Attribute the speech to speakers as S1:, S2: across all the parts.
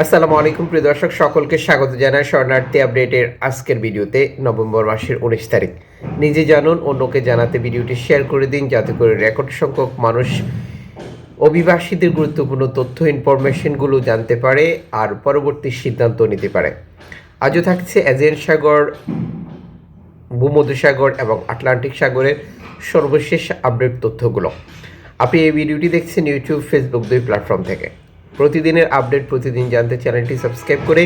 S1: আসসালামু আলাইকুম, প্রিয় দর্শক, সকলকে স্বাগত জানাই শরণার্থী আপডেটের আজকের ভিডিওতে, নভেম্বর মাসের উনিশ তারিখ। নিজে জানুন, অন্যকে জানাতে ভিডিওটি শেয়ার করে দিন, যাতে করে রেকর্ড সংখ্যক মানুষ অভিবাসীদের গুরুত্বপূর্ণ তথ্য, ইনফরমেশনগুলো জানতে পারে আর পরবর্তী সিদ্ধান্ত নিতে পারে। আজও থাকছে এজিয়ান সাগর, ভূমধ্যসাগর এবং আটলান্টিক সাগরের সর্বশেষ আপডেট তথ্যগুলো। আপনি এই ভিডিওটি দেখছেন ইউটিউব, ফেসবুক দুই প্ল্যাটফর্ম থেকে। প্রতিদিনের আপডেট, প্রতিদিন জানতে চ্যানেলটি সাবস্ক্রাইব করে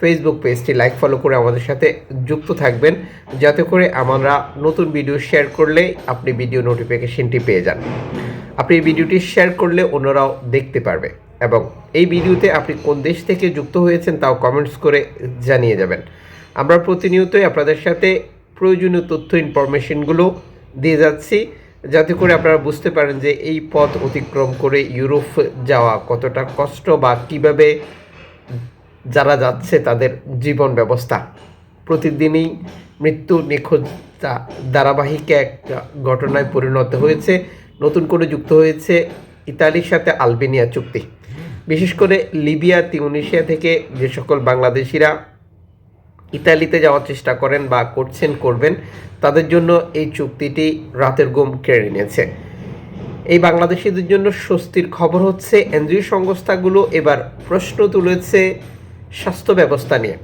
S1: ফেসবুক পেজটি লাইক ফলো করে আমাদের সাথে যুক্ত থাকবেন। যাতে করে আমরা নতুন ভিডিও শেয়ার করলে আপনি ভিডিও নোটিফিকেশনটি পেয়ে যান। আপনি এই ভিডিওটি শেয়ার করলে অন্যরাও দেখতে পারবে। এবং এই ভিডিওতে আপনি কোন দেশ থেকে যুক্ত হয়েছেন তাও কমেন্টস করে জানিয়ে যাবেন। আমরা প্রতিনিয়তই আপনাদের সাথে প্রয়োজনীয় তথ্য ইনফরমেশনগুলো দিয়ে যাচ্ছি। যাতে করে আপনারা বুঝতে পারেন যে এই পথ অতিক্রম করে ইউরোপ যাওয়া কতটা কষ্ট বা কীভাবে যারা যাচ্ছে তাদের জীবন ব্যবস্থা। প্রতিদিনই মৃত্যু নিখোঁজ ধারাবাহিক এক ঘটনায় পরিণত হয়েছে, নতুন করে যুক্ত হয়েছে ইতালির সাথে আলবেনিয়া চুক্তি। বিশেষ করে লিবিয়া তিউনিশিয়া থেকে যে সকল বাংলাদেশিরা ইতালিতে যাওয়ার চেষ্টা করেন বা করছেন, করবেন, তাদের জন্য এই চুক্তিটি রাতের ঘুম কেড়ে নিয়েছে। এই বাংলাদেশিদের জন্য স্বস্তির খবর হচ্ছে, এনজিও সংস্থাগুলো এবার প্রশ্ন তুলেছে স্বাস্থ্য ব্যবস্থা নিয়ে।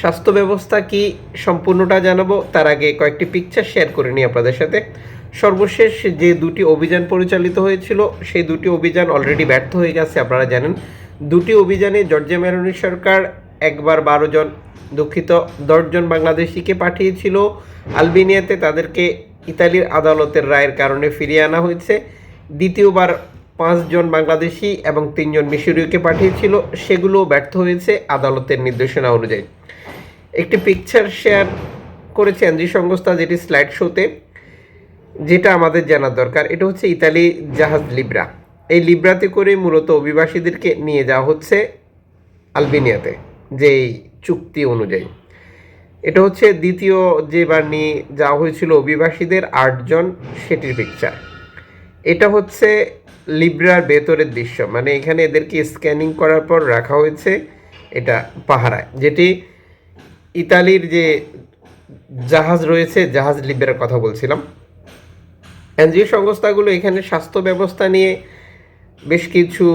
S1: স্বাস্থ্য ব্যবস্থা কি সম্পূর্ণটা জানাব, তার আগে কয়েকটি পিকচার শেয়ার করে নিই আপনাদের সাথে। সর্বশেষ যে দুটি অভিযান পরিচালিত হয়েছিল, সেই দুটি অভিযান অলরেডি ব্যর্থ হয়ে গেছে, আপনারা জানেন। দুটি অভিযানে জর্জিয়া মেরনি সরকার একবার বারো জন দুঃখিত। দশজন বাংলাদেশিকে পাঠিয়েছিল আলবেনিয়াতে। তাদেরকে ইতালির আদালতের রায়ের কারণে ফিরিয়ে আনা হয়েছে। দ্বিতীয়বার পাঁচজন বাংলাদেশি এবং তিনজন মিশরীয়কে পাঠিয়েছিল। সেগুলো ব্যর্থ হয়েছে আদালতের নির্দেশনা অনুযায়ী। একটি পিকচার শেয়ার করেছে এনজি সংস্থা যেটি স্লাইড শোতে যেটা আমাদের জানার দরকার। এটা হচ্ছে ইতালি জাহাজ লিব্রা। এই লিব্রাতে করে মূলত অভিবাসীদেরকে নিয়ে যাওয়া হচ্ছে আলবেনিয়াতে। যেই চুক্তি অনুযায়ী। এটা হচ্ছে দ্বিতীয় যেবার নিয়ে যাওয়া হয়েছিল অভিবাসীদের আটজন সেটির পিকচার এটা হচ্ছে লিব্রার ভেতরের দৃশ্য মানে এখানে এদেরকে স্ক্যানিং করার পর রাখা হয়েছে এটা পাহারায়, যেটি ইতালির যে জাহাজ রয়েছে, জাহাজ লিব্রার কথা বলছিলাম। এনজিও সংস্থাগুলো এখানে স্বাস্থ্য ব্যবস্থা নিয়ে বেশ কিছু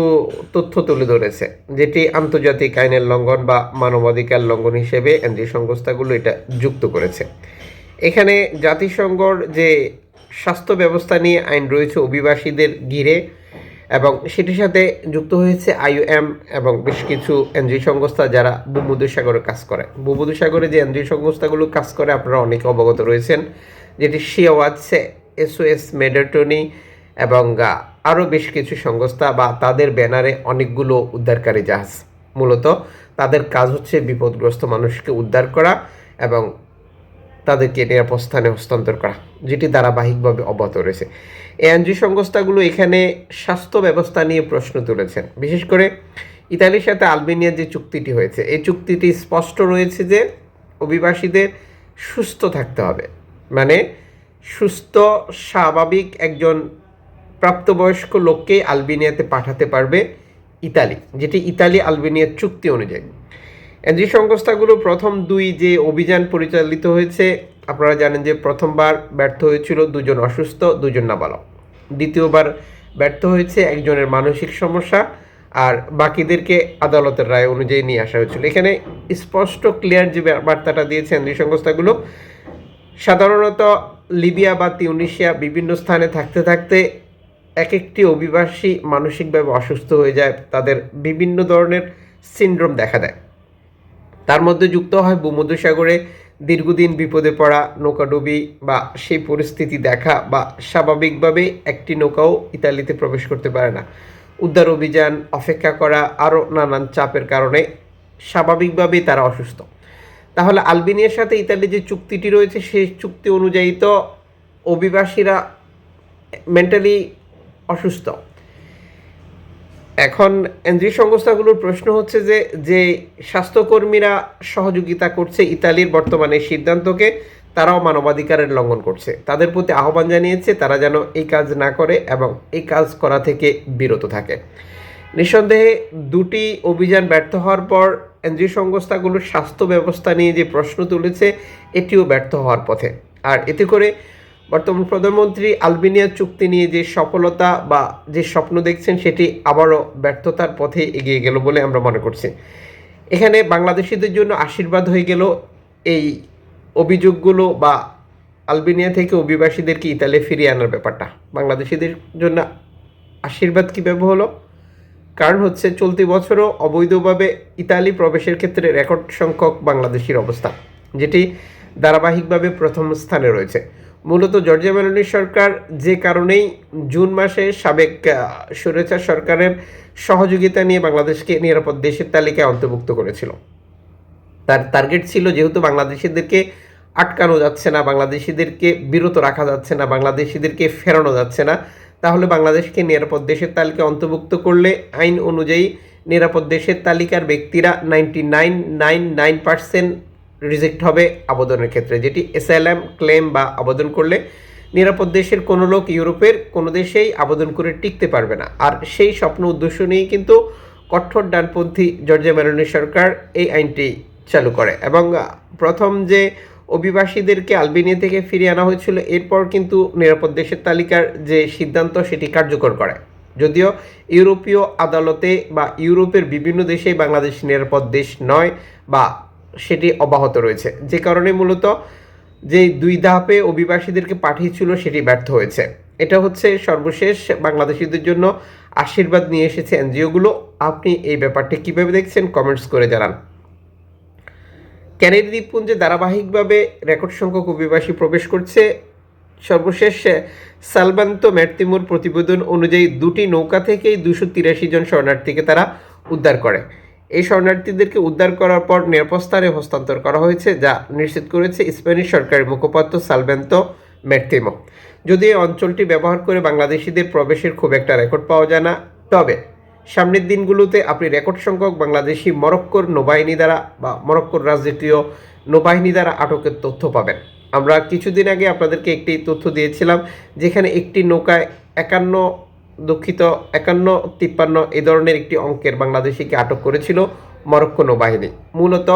S1: তথ্য তুলে ধরেছে, যেটি আন্তর্জাতিক আইনের লঙ্ঘন বা মানবাধিকার লঙ্ঘন হিসেবে এনজিও সংস্থাগুলো এটা যুক্ত করেছে। এখানে জাতিসংঘর যে স্বাস্থ্য ব্যবস্থা নিয়ে আইন রয়েছে, অভিবাসীদের ঘিরে এবং সেটির সাথে যুক্ত হয়েছে আইওএম এবং বেশ কিছু এনজিও সংস্থা যারা ভূমধ্যসাগরে কাজ করে। ভূমধ্যসাগরে যে এনজিও সংস্থাগুলো কাজ করে, আপনারা অনেকে অবগত রয়েছেন, যেটি শিওয়াচ্ছে এসওএস, মেডাটনি এবং আরও বেশ কিছু সংস্থা বা তাদের ব্যানারে অনেকগুলো উদ্ধারকারী জাহাজ। মূলত তাদের কাজ হচ্ছে বিপদগ্রস্ত মানুষকে উদ্ধার করা এবং তাদেরকে নিরাপদ স্থানে হস্তান্তর করা, যেটি ধারাবাহিকভাবে অব্যাহত রয়েছে। এই এনজি সংস্থাগুলো এখানে স্বাস্থ্য ব্যবস্থা নিয়ে প্রশ্ন তুলেছেন। বিশেষ করে ইতালির সাথে আলবেনিয়ার যে চুক্তিটি হয়েছে, এই চুক্তিটি স্পষ্ট রয়েছে যে অভিবাসীদের সুস্থ থাকতে হবে। মানে সুস্থ, স্বাভাবিক একজন প্রাপ্তবয়স্ক লোককে আলবেনিয়াতে পাঠাতে পারবে ইতালি, যেটি ইতালি আলবেনিয়ার চুক্তি অনুযায়ী। এনজি সংস্থাগুলো প্রথম দুই যে অভিযান পরিচালিত হয়েছে, আপনারা জানেন যে প্রথমবার ব্যর্থ হয়েছিল দুজন অসুস্থ, দুজন নাবালক। দ্বিতীয়বার ব্যর্থ হয়েছে একজনের মানসিক সমস্যা, আর বাকিদেরকে আদালতের রায় অনুযায়ী নিয়ে আসা হয়েছিল। এখানে স্পষ্ট ক্লিয়ার যে বার্তাটা দিয়েছে এনজি সংস্থাগুলো, সাধারণত লিবিয়া বা তিউনিশিয়া বিভিন্ন স্থানে থাকতে থাকতে এক একটি অভিবাসী মানসিকভাবে অসুস্থ হয়ে যায়, তাদের বিভিন্ন ধরনের সিন্ড্রোম দেখা দেয়। তার মধ্যে যুক্ত হয় ভূমধ্যসাগরে দীর্ঘদিন বিপদে পড়া নৌকাডুবি বা সেই পরিস্থিতি দেখা বা স্বাভাবিকভাবে একটি নৌকাও ইতালিতে প্রবেশ করতে পারে না। উদ্ধার অভিযান অপেক্ষা করা আরও নানান চাপের কারণে স্বাভাবিকভাবেই তারা অসুস্থ। তাহলে আলবেনিয়ার সাথে ইতালির যে চুক্তিটি রয়েছে, সেই চুক্তি অনুযায়ী তো অভিবাসীরা মেন্টালি অসুস্থ। এখন এনজিও সংস্থাগুলোর প্রশ্ন হচ্ছে যে যে স্বাস্থ্যকর্মীরা সহযোগিতা করছে ইতালির বর্তমানে সিদ্ধান্তকে, তারাও মানবাধিকারের লঙ্ঘন করছে। তাদের প্রতি আহ্বান জানিয়েছে তারা যেন এই কাজ না করে এবং এই কাজ করা থেকে বিরত থাকে। নিঃসন্দেহে দুটি অভিযান ব্যর্থ হওয়ার পর এনজিও সংস্থাগুলোর স্বাস্থ্য ব্যবস্থা নিয়ে যে প্রশ্ন তুলেছে, এটিও ব্যর্থ হওয়ার পথে। আর এতে করে বর্তমান প্রধানমন্ত্রী আলবেনিয়া চুক্তি নিয়ে যে সফলতা বা যে স্বপ্ন দেখছেন, সেটি আবারও ব্যর্থতার পথে এগিয়ে গেল বলে আমরা মনে করছি। এখানে বাংলাদেশিদের জন্য আশীর্বাদ হয়ে গেল এই অভিযোগগুলো বা আলবেনিয়া থেকে অভিবাসীদেরকে ইতালি ফিরিয়ে আনার ব্যাপারটা। বাংলাদেশিদের জন্য আশীর্বাদ কীভাবে হলো? কারণ হচ্ছে চলতি বছরও অবৈধভাবে ইতালি প্রবেশের ক্ষেত্রে রেকর্ড সংখ্যক বাংলাদেশির অবস্থান, যেটি ধারাবাহিকভাবে প্রথম স্থানে রয়েছে। মূলত জর্জিয়া মেলোনির সরকার যে কারণেই জুন মাসে সাবেক স্বৈরাচার সরকারের সহযোগিতা নিয়ে বাংলাদেশকে নিরাপদ দেশের তালিকায় অন্তর্ভুক্ত করেছিল। তার টার্গেট ছিল যেহেতু বাংলাদেশিদেরকে আটকানো যাচ্ছে না, বাংলাদেশিদেরকে বিরত রাখা যাচ্ছে না, বাংলাদেশিদেরকে ফেরানো যাচ্ছে না, তাহলে বাংলাদেশকে নিরাপদ দেশের তালিকা অন্তর্ভুক্ত করলে আইন অনুযায়ী নিরাপদ দেশের তালিকার ব্যক্তিরা ninety nine nine nine percent reject হবে আবেদনের ক্ষেত্রে, যেটি এসএলএম ক্লেম বা আবেদন করলে নিরাপদ দেশের কোনো লোক ইউরোপের কোনো দেশেই আবেদন করে টিকতে পারবে না। আর সেই স্বপ্ন উদ্দেশ্য নিয়েই কিন্তু কঠোর ডানপন্থী জর্জিয়া মেলোনি সরকার এই আইনটি চালু করে। এবং প্রথম যে অভিবাসীদেরকে আলবেনিয়া থেকে ফিরিয়ে আনা হয়েছিল, এরপর কিন্তু নিরাপদ দেশের তালিকার যে সিদ্ধান্ত সেটি কার্যকর করে। যদিও ইউরোপীয় আদালতে বা ইউরোপের বিভিন্ন দেশেই বাংলাদেশ নিরাপদ দেশ নয় বা সেটি অব্যাহত রয়েছে। যে কারণে মূলত যে দুই ধাপে অভিবাসীদেরকে পাঠিয়েছিল সেটি ব্যর্থ হয়েছে। এটা হচ্ছে সর্বশেষ বাংলাদেশিদের জন্য আশীর্বাদ নিয়ে এসেছে এনজিওগুলো। আপনি এই ব্যাপারটি কীভাবে দেখছেন কমেন্টস করে জানান। ক্যানেডি দ্বীপপুঞ্জে ধারাবাহিকভাবে রেকর্ড সংখ্যক অভিবাসী প্রবেশ করছে। সর্বশেষ সালবান্ত ম্যাটতিমুর প্রতিবেদন অনুযায়ী দুটি নৌকা থেকেই দুশো তিরাশি জন শরণার্থীকে তারা উদ্ধার করে। এই শরণার্থীদেরকে উদ্ধার করার পর নিরাপদ স্থানে হস্তান্তর করা হয়েছে, যা নিশ্চিত করেছে স্প্যানিশ সরকারের মুখপাত্র সালভেন্তো ম্যাটতিমো যদি এই অঞ্চলটি ব্যবহার করে বাংলাদেশিদের প্রবেশের খুব একটা রেকর্ড পাওয়া যায় না, তবে সামনের দিনগুলোতে আপনি রেকর্ড সংখ্যক বাংলাদেশি মরক্কোর নৌবাহিনী দ্বারা বা মরক্কোর রাজনীতিয় নৌবাহিনী দ্বারা আটকের তথ্য পাবেন। আমরা কিছুদিন আগে আপনাদেরকে একটি তথ্য দিয়েছিলাম, যেখানে একটি নৌকায় একান্ন দুঃখিত, একান্ন, তিপ্পান্ন এ ধরনের একটি অঙ্কের বাংলাদেশিকে আটক করেছিল মরক্কো নৌবাহিনী। মূলত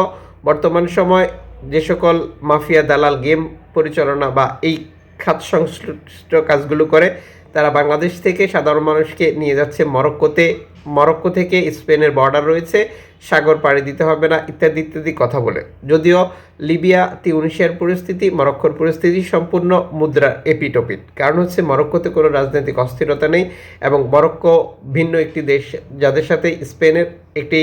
S1: বর্তমান সময় যে সকল মাফিয়া দালাল গেম পরিচালনা বা এই খাত সংশ্লিষ্ট কাজগুলো করে, তারা বাংলাদেশ থেকে সাধারণ মানুষকে নিয়ে যাচ্ছে মরক্কোতে। মরক্কো থেকে স্পেনের বর্ডার রয়েছে, সাগর পাড়ি দিতে হবে না, ইত্যাদি ইত্যাদি কথা বলে। যদিও লিবিয়া তিউনিশিয়ার পরিস্থিতি, মরক্কোর পরিস্থিতি সম্পূর্ণ মুদ্রা এপিটোপিট। কারণ হচ্ছে, মরক্কোতে কোনো রাজনৈতিক অস্থিরতা নেই এবং মরক্কো ভিন্ন একটি দেশ, যাদের সাথে স্পেনের একটি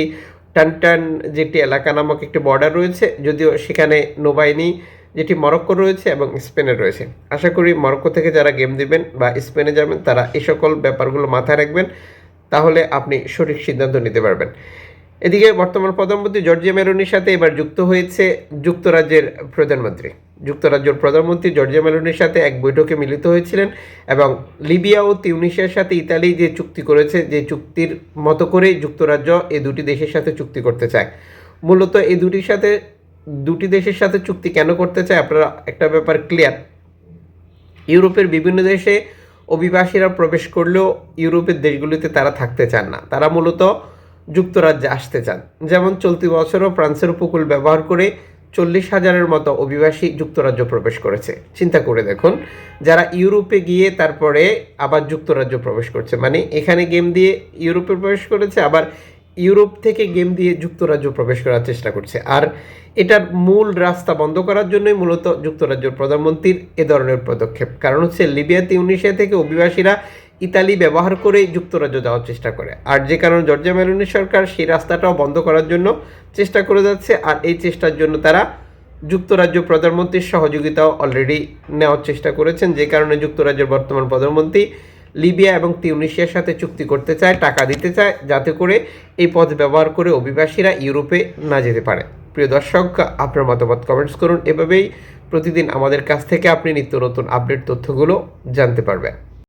S1: টানটান যেটি এলাকা নামক একটি বর্ডার রয়েছে, যদিও সেখানে নৌবাহিনী যেটি মরক্কো রয়েছে এবং স্পেনে রয়েছে। আশা করি মরক্কো থেকে যারা গেম দিবেন বা স্পেনে যাবেন, তারা এই সকল ব্যাপারগুলো মাথায় রাখবেন। তাহলে আপনি সঠিক সিদ্ধান্ত নিতে পারবেন। এদিকে বর্তমান প্রধানমন্ত্রী জর্জিয়া মেলোনির সাথে এবার যুক্ত হয়েছে যুক্তরাজ্যের প্রধানমন্ত্রী। যুক্তরাজ্যের প্রধানমন্ত্রী জর্জিয়া মেলোনির সাথে এক বৈঠকে মিলিত হয়েছিলেন এবং লিবিয়া ও তিউনিশিয়ার সাথে ইতালি যে চুক্তি করেছে, যে চুক্তির মতো করেই যুক্তরাজ্য এই দুটি দেশের সাথে চুক্তি করতে চায়। মূলত এই দুটির সাথে, দুটি দেশের সাথে চুক্তি কেন করতে চায়, আপনারা একটা ব্যাপার ক্লিয়ার ইউরোপের বিভিন্ন দেশে অভিবাসীরা প্রবেশ করলেও ইউরোপের দেশগুলিতে তারা থাকতে চান না। তারা মূলত যুক্তরাজ্যে আসতে চান। যেমন চলতি বছরও ফ্রান্সের উপকূল ব্যবহার করে চল্লিশ হাজারের মতো অভিবাসী যুক্তরাজ্য প্রবেশ করেছে। চিন্তা করে দেখুন, যারা ইউরোপে গিয়ে তারপরে আবার যুক্তরাজ্য প্রবেশ করছে। মানে এখানে গেম দিয়ে ইউরোপে প্রবেশ করেছে, আবার ইউরোপ থেকে গেম দিয়ে যুক্তরাজ্য প্রবেশ করার চেষ্টা করছে। আর এটার মূল রাস্তা বন্ধ করার জন্যই মূলত যুক্তরাজ্যের প্রধানমন্ত্রীর এ ধরনের পদক্ষেপ। কারণ হচ্ছে লিবিয়া, তিউনিশিয়া থেকে অভিবাসীরা ইতালি ব্যবহার করে যুক্তরাজ্য যাওয়ার চেষ্টা করে। আর যে কারণে জর্জিয়া মেলোনি সরকার সেই রাস্তাটাও বন্ধ করার জন্য চেষ্টা করে যাচ্ছে। আর এই চেষ্টার জন্য তারা যুক্তরাজ্য প্রধানমন্ত্রীর সহযোগিতাও অলরেডি নেওয়ার চেষ্টা করেছেন। যে কারণে যুক্তরাজ্যের বর্তমান প্রধানমন্ত্রী লিবিয়া এবং তিউনিশিয়ার সাথে চুক্তি করতে চায়, টাকা দিতে চায়, যাতে করে এই পথ ব্যবহার করে অভিবাসীরা ইউরোপে না যেতে পারে। প্রিয় দর্শক, আপনার মতামত কমেন্টস করুন। এভাবেই প্রতিদিন আমাদের কাছ থেকে আপনি নিত্য নতুন আপডেট তথ্যগুলো জানতে পারবেন।